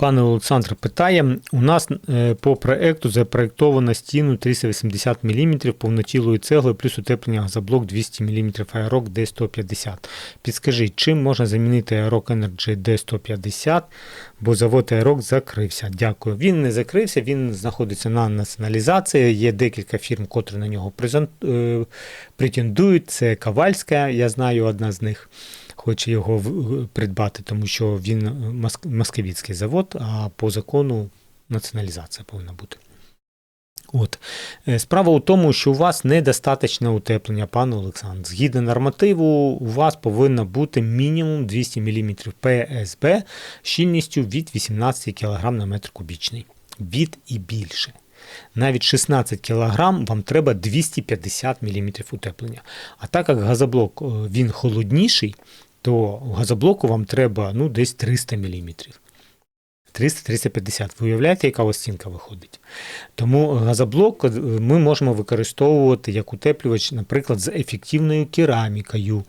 Пане Олександр питає: у нас е, по проекту запроектовано стіну 380 мм повнотілої цегли плюс утеплення газоблок 200 мм Aerox D150. Підскажіть, чим можна замінити Aerox Energy D150, бо завод Aerox закрився. Дякую. Він не закрився, він знаходиться на націоналізації. Є декілька фірм, котрі на нього е, претендують. Це Ковальська, я знаю, одна з них хоче його придбати, тому що він моск- москвицький завод, а по закону націоналізація повинна бути. От. Е, Справа у тому, що у вас недостаточне утеплення, пане Олександр. Згідно нормативу, у вас повинно бути мінімум 200 мм ПСБ щільністю від 18 кг на метр кубічний. Від і більше. Навіть 16 кг вам треба 250 мм утеплення. А так як газоблок е, він холодніший, то в газоблоку вам треба ну, десь 300 мм. 300-350. Ви уявляєте, яка у стінка виходить? Тому газоблок е, ми можемо використовувати як утеплювач, наприклад, з ефективною керамікою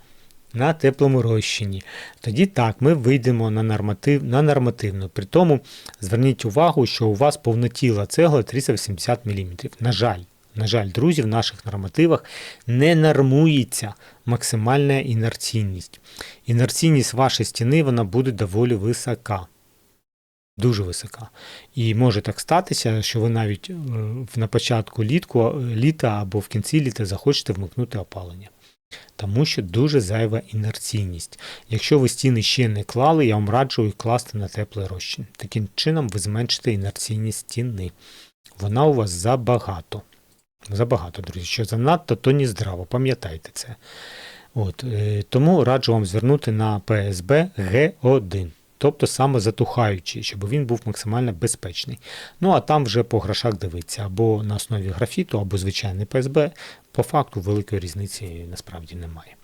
на теплому розчині. Тоді так, ми вийдемо на, норматив, на нормативну. При тому зверніть увагу, що у вас повнотіла цегла 380 мм. На жаль, на жаль, друзі, в наших нормативах не нормується максимальна інерційність. Інерційність вашої стіни вона буде доволі висока. Дуже висока. І може так статися, що ви навіть е, на початку літку, літа або в кінці літа захочете вмикнути опалення. Тому що дуже зайва інерційність. Якщо ви стіни ще не клали, я вам раджу їх класти на теплий розчин. Таким чином ви зменшите інерційність стіни. Вона у вас забагато. Забагато, друзі. Що занадто, то ні здраво. Пам'ятайте це. От, е, тому раджу вам звернути на ПСБ Г1, тобто саме затухаючий, щоб він був максимально безпечний. Ну а там вже по грошах дивитися, або на основі графіту, або звичайний ПСБ. По факту великої різниці насправді немає.